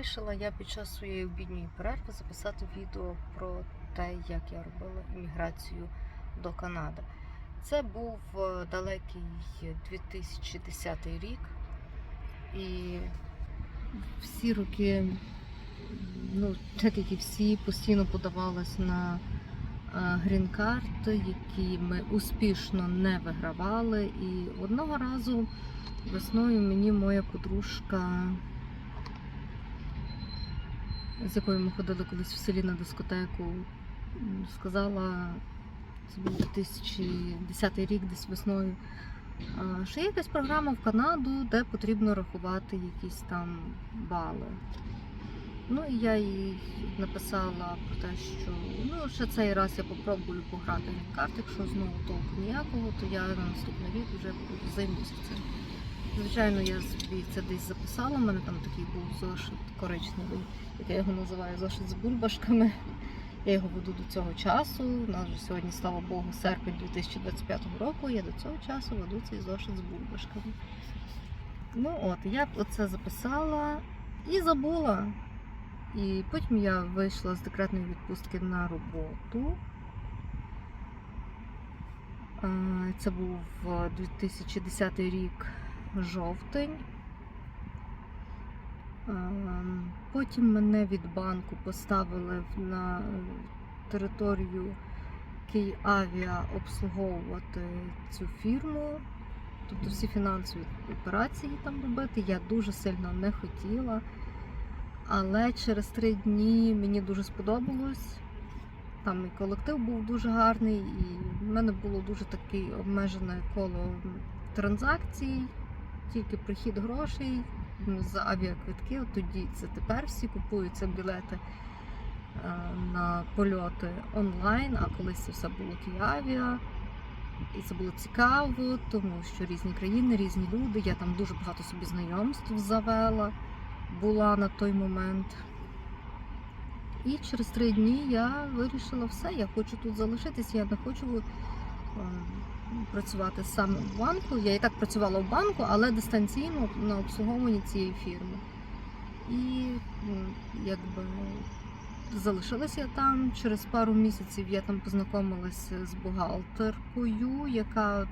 вирішила я під час своєї обідньої перерви записати відео про те, як я робила імміграцію до Канади. Це був е, далекий 2010 рік, і всі роки, ну, так як і всі, постійно подавалась на грін-карти, які ми успішно не вигравали. І одного разу весною мені моя подружка, з якою ми ходили колись в селі на дискотеку, сказала, це був 2010 рік, десь весною, що є якась програма в Канаду, де потрібно рахувати якісь там бали. Ну і я їй написала про те, що ну ще цей раз я попробую пограти в карти, якщо знову толку ніякого, то я на наступний рік вже займуся цим. Звичайно, я собі це десь записала. У мене там такий був зошит коричневий, як я його називаю, зошит з бульбашками. Я його веду до цього часу. У нас вже сьогодні, слава Богу, серпень 2025 року. Я до цього часу веду цей зошит з бульбашками. Ну от, я оце записала і забула. І потім я вийшла з декретної відпустки на роботу. Е, Це був е, 2010 рік, жовтень. Е, Потім мене від банку поставили на територію Київавіа обслуговувати цю фірму. Тобто всі фінансові операції там робити. Я дуже сильно не хотіла. Але через три дні мені дуже сподобалось. Там і колектив був дуже гарний, і в мене було дуже таке обмежене коло транзакцій, тільки прихід грошей за авіаквитки. От тоді це тепер всі купуються білети е, на польоти онлайн, а колись це все було Київавіа. І це було цікаво, тому що різні країни, різні люди. Я там дуже багато собі знайомств завела була на той момент. І через три дні я вирішила все, я хочу тут залишитись, я не хочу е, працювати саме в банку. Я і так працювала в банку, але дистанційно на обслуговуванні цієї фірми. І якби залишилася я там. Через пару місяців я там познайомилася з бухгалтеркою, яка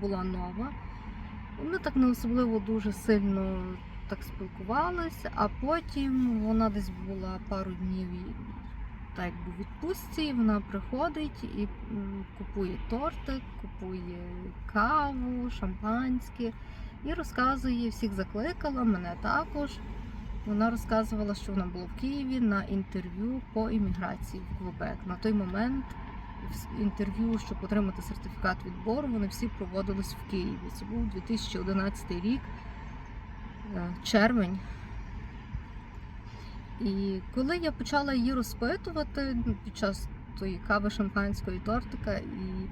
була нова. Ми так не особливо дуже сильно так спілкувалися, а потім вона десь була пару днів так якби відпустці, вона приходить і купує тортик, купує каву, шампанське і розказує, всіх закликала, мене також. Вона розказувала, що вона була в Києві на інтерв'ю по імміграції в Квебек. На той момент інтерв'ю, щоб отримати сертифікат відбору, вони всі проводились в Києві. Це був 2011 рік е, червень. І коли я почала її розпитувати ну, під час тої кави шампанської тортика, і,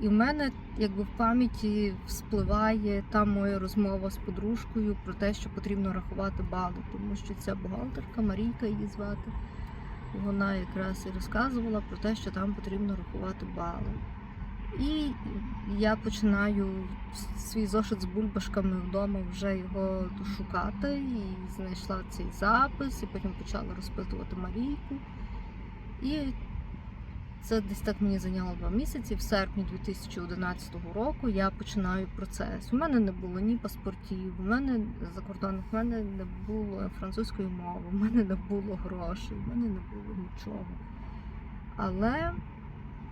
і в мене якби в пам'яті вспливає та моя розмова з подружкою про те, що потрібно рахувати бали, тому що ця бухгалтерка Марійка її звати. Вона якраз і розказувала про те, що там потрібно рахувати бали. І я починаю свій зошит з бульбашками вдома вже його шукати і знайшла цей запис, і потім почала розпитувати Марійку. І це десь так мені зайняло два місяці. В серпні 2011 року я починаю процес. У мене не було ні паспортів, у мене закордонних, у мене не було французької мови, у мене не було грошей, у мене не було нічого. Але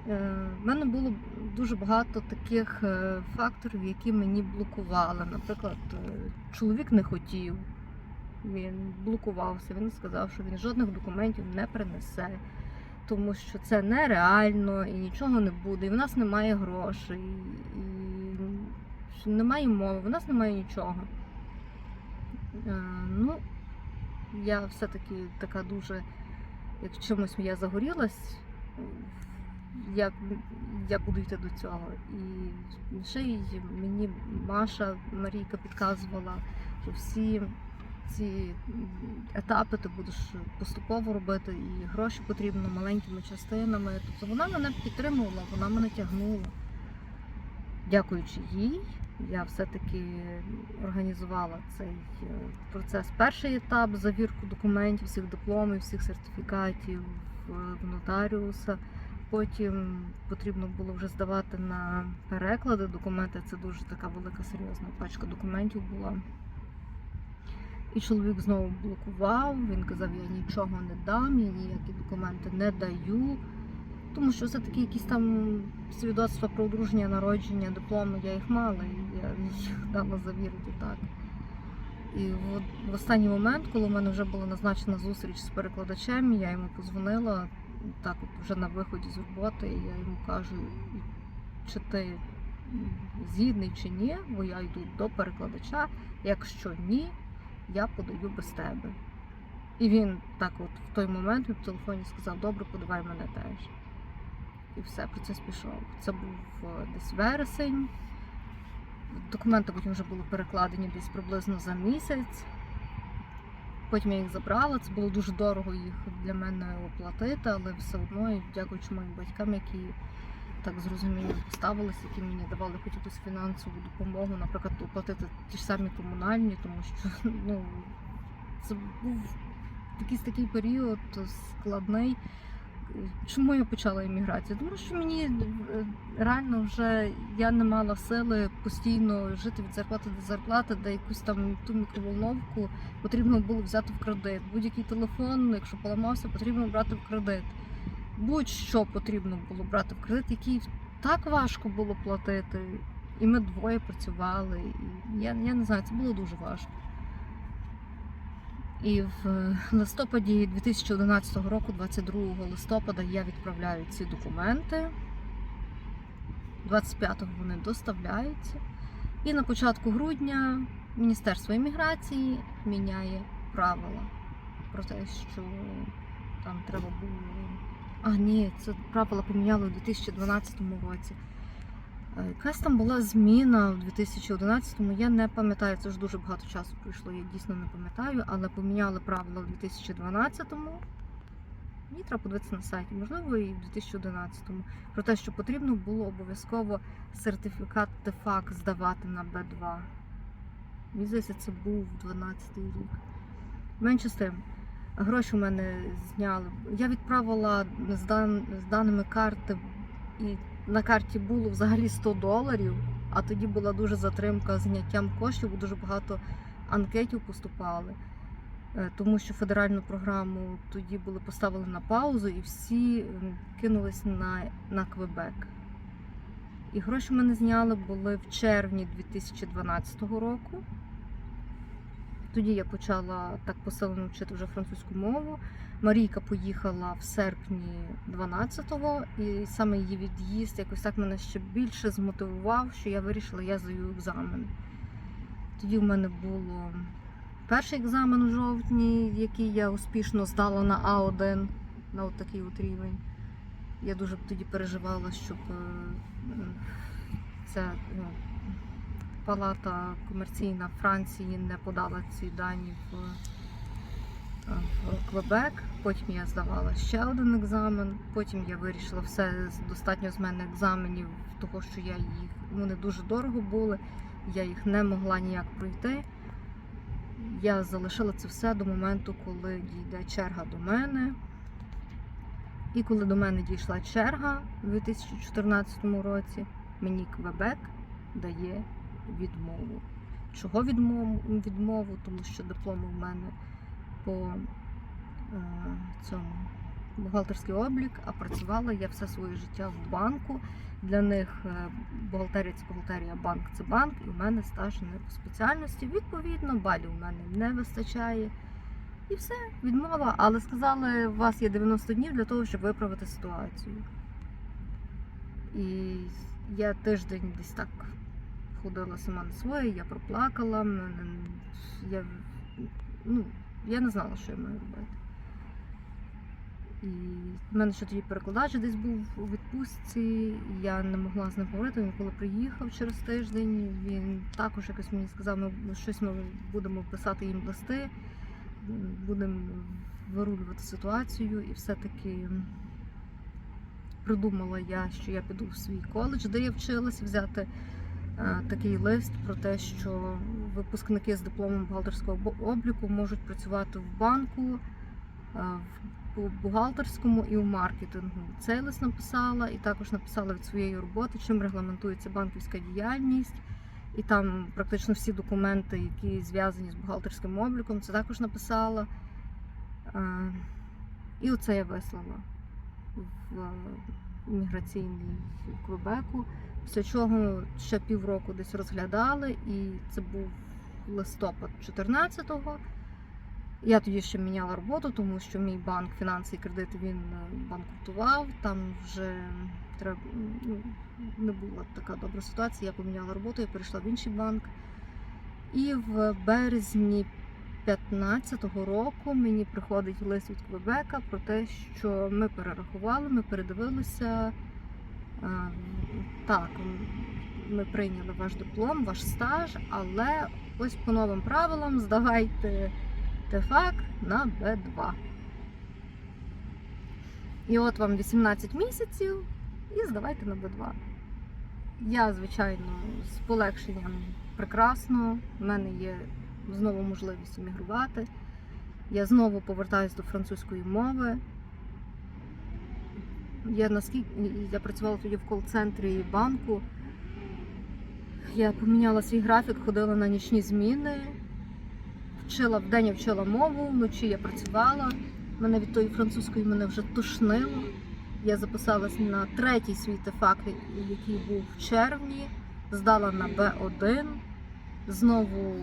В мене було дуже багато таких е, факторів, які мені блокували. Наприклад, е, чоловік не хотів, він блокувався, він сказав, що він жодних документів не принесе, тому що це нереально і нічого не буде. І в нас немає грошей, і немає мови, в нас немає нічого. Е, Ну, я все-таки така дуже, як чомусь я загорілась, я, я буду йти до цього. І ще й мені Маша Марійка підказувала, що всі ці етапи ти будеш поступово робити, і гроші потрібно маленькими частинами. Тобто вона мене підтримувала, вона мене тягнула. Дякуючи їй, я все-таки організувала цей е, процес. Перший етап завірку документів, всіх дипломів, всіх сертифікатів в нотаріуса. Потім потрібно було вже здавати на переклади документи. Це дуже така велика серйозна пачка документів була. І чоловік знову блокував. Він казав, я нічого не дам, я ніякі документи не даю. Тому що все-таки якісь там свідоцтва про одруження, народження, дипломи, я їх мала, і я їх дала завірити так. І в останній момент, коли в мене вже була назначена зустріч з перекладачем, я йому позвонила так от вже на виході з роботи, і я йому кажу, чи ти згідний чи ні, бо я йду до перекладача. Якщо ні, я подаю без тебе. І він так от в той момент в телефоні сказав, добре, подавай мене теж. І все, процес пішов. Це був е, десь вересень. Документи потім вже були перекладені десь приблизно за місяць. Потім я їх забрала. Це було дуже дорого їх для мене оплатити, але все одно, дякуючи моїм батькам, які так з розумінням поставилися, які мені давали хоч якусь фінансову допомогу, наприклад, оплатити ті ж самі комунальні, тому що ну, це був якийсь такий період складний. Чому я почала еміграцію? Тому що мені е, реально вже я не мала сили постійно жити від зарплати до зарплати, де якусь там ту мікроволновку потрібно було взяти в кредит. Будь-який телефон, якщо поламався, потрібно брати в кредит. Будь-що потрібно було брати в кредит, який так важко було платити. І ми двоє працювали. І я, я не знаю, це було дуже важко. І в листопаді 2011 року, 22 листопада, я відправляю ці документи. 25-го вони доставляються. І на початку грудня Міністерство імміграції міняє правила про те, що там треба було. А, ні, це правила поміняли у 2012 році. Е, Якась там була зміна в 2011-му, я не пам'ятаю, це ж дуже багато часу пройшло, я дійсно не пам'ятаю, але поміняли правила в 2012-му. Мені треба подивитися на сайті, можливо, і в 2011-му. Про те, що потрібно було обов'язково сертифікат ТЕФАК здавати на Б2. Мені здається, це був 12-й рік. Менше з тим, гроші у мене зняли. Я відправила з, дан... з даними карти і на карті було взагалі 100 доларів, а тоді була дуже затримка зняттям коштів, бо дуже багато анкетів поступали. Е, Тому що федеральну програму тоді були поставили на паузу і всі кинулись на, на Квебек. І гроші мене зняли були в червні 2012 року. Тоді я почала так посилено вчити вже французьку мову. Марійка поїхала в серпні 12-го, і саме її від'їзд якось так мене ще більше змотивував, що я вирішила, я здаю екзамен. Тоді в мене було перший екзамен у жовтні, який я успішно здала на А1 на от такий от рівень. Я дуже тоді переживала, щоб е, ця ну, палата комерційна Франції не подала ці дані в в Квебек. Потім я здавала ще один екзамен. Потім я вирішила все достатньо з мене екзаменів, того що я їх вони дуже дорого були, я їх не могла ніяк пройти. Я залишила це все до моменту, коли дійде черга до мене. І коли до мене дійшла черга у 2014 році, мені Квебек дає відмову. Чого відмову? відмову? Тому що дипломи в мене по е, цьому бухгалтерський облік, а працювала я все своє життя в банку. Для них е, бухгалтерія це бухгалтерія, банк це банк, і в мене стаж не по спеціальності. Відповідно, балів у мене не вистачає. І все, відмова. Але сказали, у вас є 90 днів для того, щоб виправити ситуацію. І я тиждень десь так ходила сама на своє, я проплакала, я, ну, я не знала, що я маю робити. І в мене ще тоді перекладач десь був у відпустці, я не могла з ним поговорити. Він коли приїхав через тиждень, він також якось мені сказав, ми щось ми будемо писати їм листи, будемо вирулювати ситуацію. І все-таки придумала я, що я піду в свій коледж, де я вчилася, взяти е, такий лист про те, що випускники з дипломом бухгалтерського обліку можуть працювати в банку, е, в бухгалтерському і в маркетингу. Цей лист написала і також написала від своєї роботи, чим регламентується банківська діяльність. І там практично всі документи, які зв'язані з бухгалтерським обліком, це також написала. Е, І оце я вислала в е, імміграційний в Квебеку. Після чого ще півроку десь розглядали, і це був листопад 14-го. Я тоді ще міняла роботу, тому що мій банк фінанси і кредити він е, банкрутував. Там вже треба ну, не була така добра ситуація. Я поміняла роботу, я перейшла в інший банк. І в березні 15-го року мені приходить лист від Квебека про те, що ми перерахували, ми передивилися. Е, Так, ми прийняли ваш диплом, ваш стаж, але ось по новим правилам здавайте ТФАК на Б2. І от вам 18 місяців і здавайте на Б2. Я, звичайно, з полегшенням прекрасно. У мене є знову можливість емігрувати. Я знову повертаюся до французької мови. Я наскільки я працювала тоді в кол-центрі банку. Я поміняла свій графік, ходила на нічні зміни. Вчила вдень я вчила мову, вночі я працювала. Мене від тої французької мене вже тошнило. Я записалась на третій свій ТФАК, який був в червні, здала на Б1. Знову,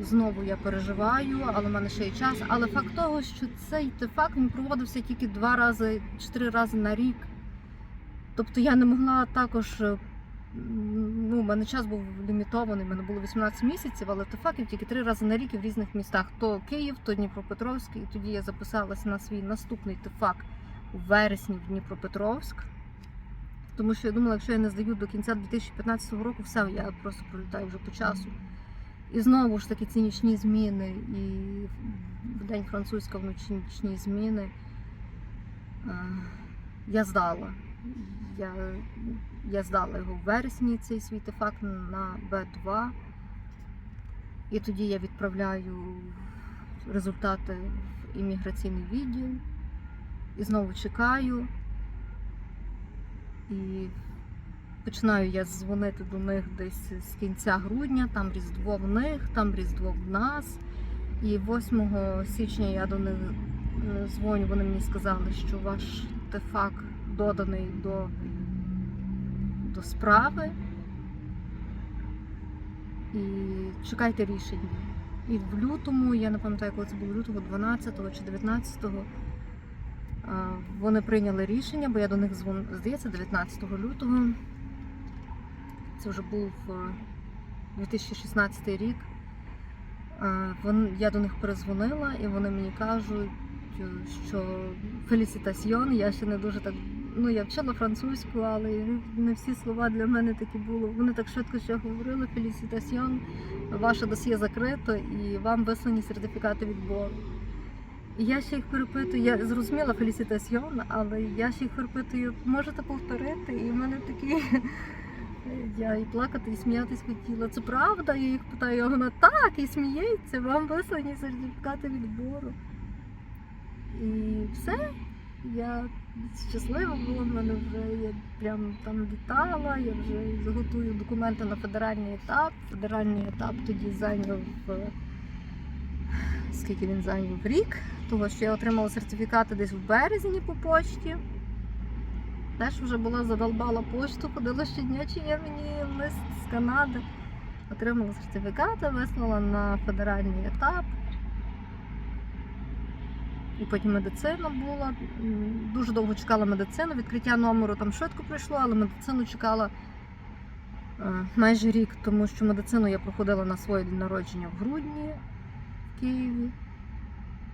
знову я переживаю, але в мене ще є час. Але факт того, що цей ТФАК він проводився тільки два рази чи три рази на рік. Тобто я не могла також. е, Ну, у мене час був лімітований, у мене було 18 місяців, але ТФАКів тільки три рази на рік в різних містах. То Київ, то Дніпропетровськ. І тоді я записалася на свій наступний ТФАК у вересні в Дніпропетровськ. Тому що я думала, якщо я не здаю до кінця 2015 року, все, я просто пролітаю вже по часу. І знову ж таки ці нічні зміни, і в день французька вночі нічні зміни. Е, Я здала. Я, я здала його в вересні, цей свій ТФАК на Б2. І тоді я відправляю результати в імміграційний відділ. І знову чекаю. І починаю я дзвонити до них десь з кінця грудня, там Різдво в них, там Різдво в нас. І 8 січня я до них е, дзвоню, вони мені сказали, що ваш ТФАК доданий до, до справи. І чекайте рішення. І в лютому, я не пам'ятаю, коли це було лютого, 12 чи 19 а, вони прийняли рішення, бо я до них дзвон... здається, 19 лютого. Це вже був е, 2016 рік. Я до них перезвонила, і вони мені кажуть, е, що фелісітасьйон, я ще не дуже так. Ну, я вчила французьку, але не всі слова для мене такі були. Вони так швидко ще говорили. Фелісітасьйон, ваше досьє закрито і вам вислані сертифікати відбору. І я ще їх перепитую, я зрозуміла фелісітасьйон, але я ще їх перепитую, можете повторити? І в мене такі. Я і плакати, і сміятись хотіла. Це правда? Я їх питаю, а вона так, і сміється, вам вислані сертифікати відбору. І все. Я щаслива була, в мене вже я прям там літала, я вже заготую документи на федеральний етап. Федеральний етап тоді зайняв е, скільки він зайняв рік, того що я отримала сертифікати десь в березні по почті. Теж вже була задолбала пошту, ходила щодня, чи є мені лист з Канади. Отримала сертифікати, вислала на федеральний етап. І потім медицина була. Дуже довго чекала медицину. Відкриття номеру там швидко пройшло, але медицину чекала е, майже рік, тому що медицину я проходила на своє день народження в грудні в Києві.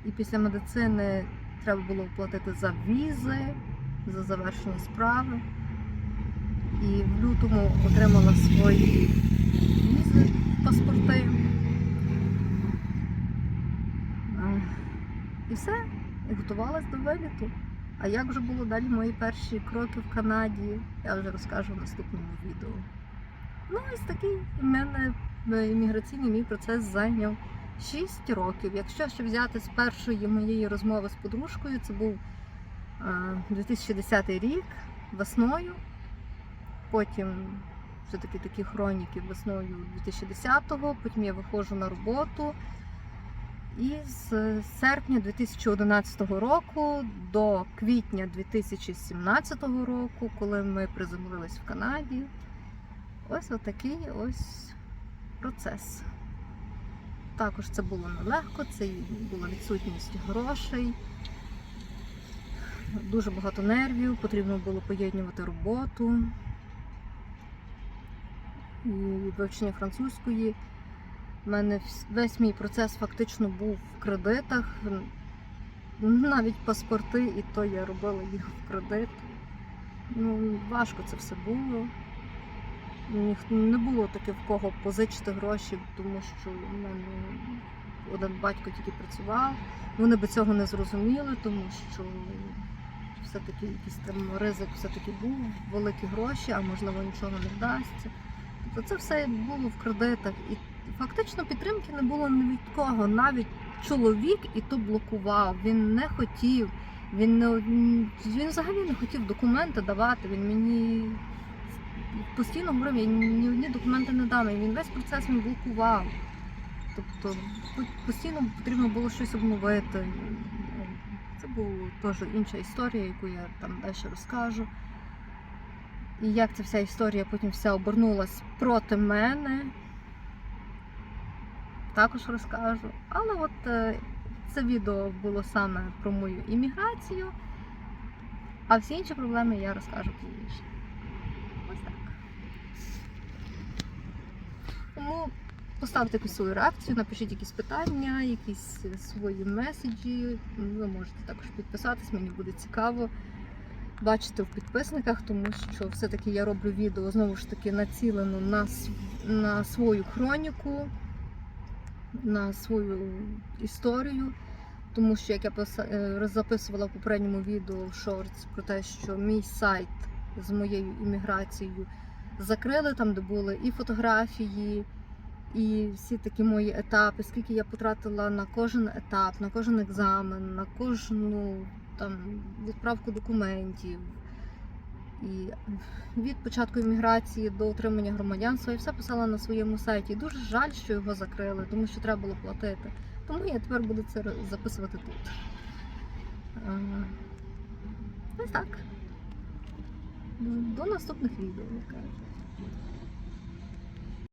І після медицини треба було платити за візи, за завершення справи. І в лютому отримала свої візи, паспорти. Е, І все, і готувалась до виліту. А як вже було далі мої перші кроки в Канаді, я вже розкажу в наступному відео. Ну, ось такий в мене е, імміграційний мій процес зайняв 6 років. Якщо ще взяти з першої моєї розмови з подружкою, це був 2010 рік весною. Потім все-таки такі хроніки весною 2010-го, потім я виходжу на роботу. І з серпня 2011 року до квітня 2017 року, коли ми приземлились в Канаді, ось отакий ось процес. Також це було нелегко, це була відсутність грошей, дуже багато нервів, потрібно було поєднувати роботу і вивчення французької. У мене весь мій процес фактично був в кредитах. Навіть паспорти, і то я робила їх в кредит. Ну, важко це все було. Не було таке в кого позичити гроші, тому що в мене один батько тільки працював. Вони би цього не зрозуміли, тому що все-таки якийсь там ризик все-таки був, великі гроші, а можливо нічого не вдасться. Тобто це все було в кредитах. І фактично підтримки не було ні від кого. Навіть чоловік і то блокував. Він не хотів. Він не він взагалі не хотів документи давати. Він мені постійно говорив, я ні ні одні документи не дам. І він весь процес він блокував. Тобто по- постійно потрібно було щось обновити. Це була теж інша історія, яку я там далі розкажу. І як ця вся історія потім вся обернулась проти мене, також розкажу. Але от е, це відео було саме про мою імміграцію, а всі інші проблеми я розкажу пізніше. Ось так. Тому поставте якусь свою реакцію, напишіть якісь питання, якісь е, свої меседжі. Ви можете також підписатись, мені буде цікаво бачити в підписниках, тому що все-таки я роблю відео знову ж таки націлено на, на свою хроніку, на свою історію. Тому що, як я е, записувала в попередньому відео в шортс про те, що мій сайт з моєю імміграцією закрили, там, де були і фотографії, і всі такі мої етапи, скільки я потратила на кожен етап, на кожен екзамен, на кожну там відправку документів. І від початку імміграції до отримання громадянства я все писала на своєму сайті. І дуже жаль, що його закрили, тому що треба було платити. Тому я тепер буду це записувати тут. Е, Ось так. До наступних відео, я кажу.